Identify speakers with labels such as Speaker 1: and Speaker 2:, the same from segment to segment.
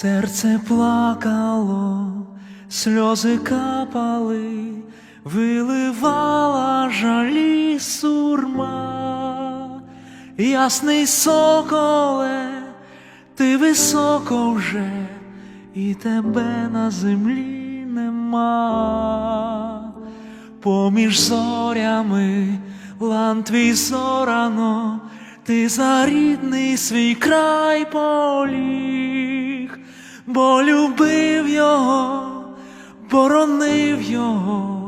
Speaker 1: Серце плакало, сльози капали, виливала жалі сурма, ясний соколе, ти високо вже, і тебе на землі нема. Поміж зорями лан твій зорано, ти за рідний свій край поліг, бо любив його, боронив його,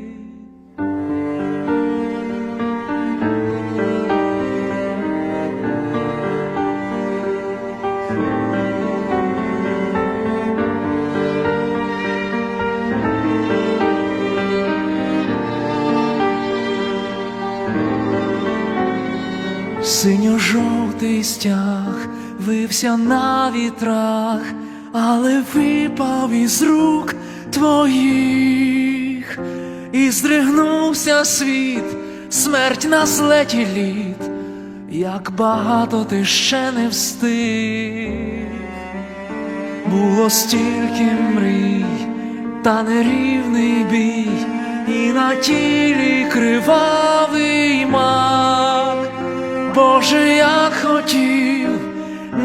Speaker 1: Стяг вився на вітрах, але випав із рук твоїх, і здригнувся світ, смерть на злеті літ, як багато ти ще не встиг. Було стільки мрій, та нерівний бій, і на тілі кривавий мак. Боже,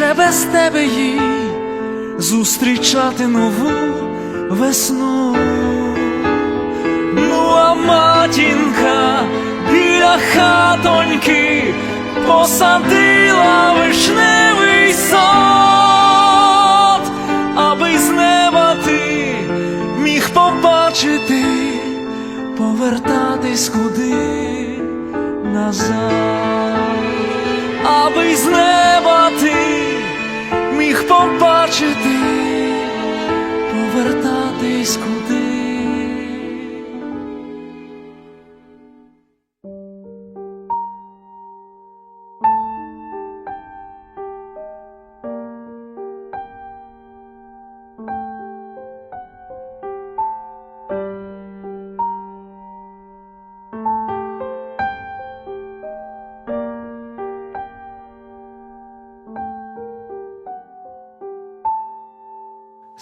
Speaker 1: Вже без тебе їй зустрічати нову весну. Ну, а матінка біля хатоньки посадила вишневий сад, аби з неба ти міг побачити, повертатись куди назад, аби з неба побачити,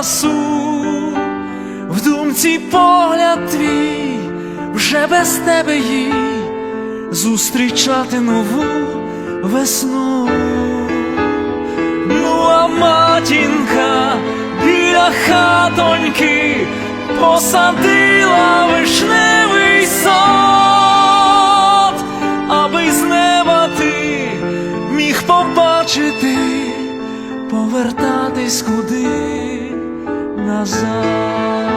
Speaker 1: Красу, в думці погляд твій, вже без тебе їй зустрічати нову весну. Ну, а матінка біля хатоньки посадила вишневий сад, аби з неба ти міг побачити, повертатись куди назад,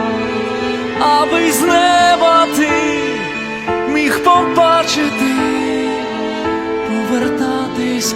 Speaker 1: аби з неба ти міг побачити, повертатись.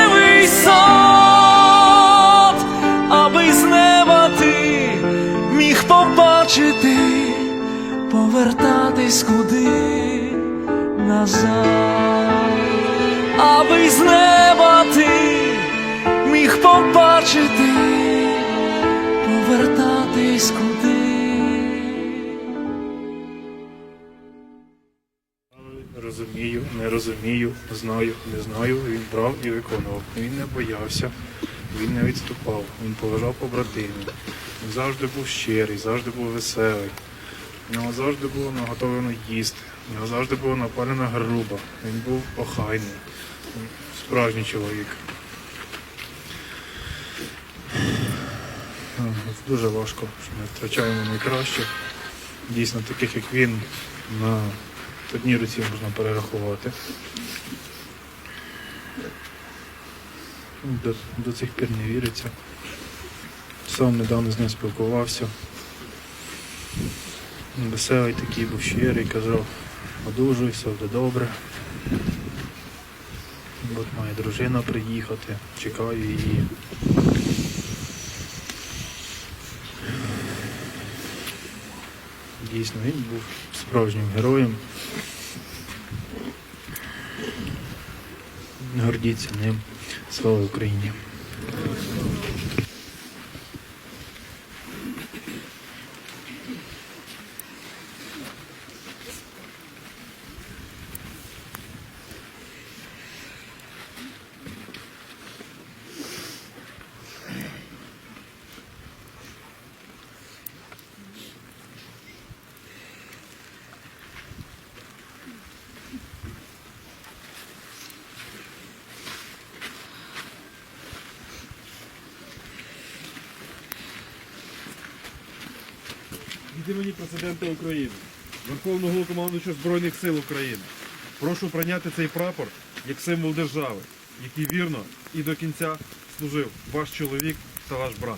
Speaker 2: Розумію, не розумію, знаю, не знаю. Він брав і виконував. Він не боявся, він не відступав, він поважав побратимів. Він завжди був щирий, завжди був веселий. У нього завжди було наготовлено їсти. У нього завжди була напалена груба. Він був охайний, Він справжній чоловік. Дуже важко, що ми втрачаємо найкраще. Дійсно, таких як він на одній руці можна перерахувати. До, до цих пір не віриться. Сам недавно з ним спілкувався. Веселий такий був щирий, казав, одужуй, все буде добре. От має дружина приїхати, чекаю її. Дійсно, він був справжнім героєм. Гордіться ним. Слава Україні!
Speaker 3: Імені президента України, Верховного Головнокомандуючого Збройних сил України. Прошу прийняти цей прапор як символ держави, який вірно і до кінця служив ваш чоловік та ваш брат.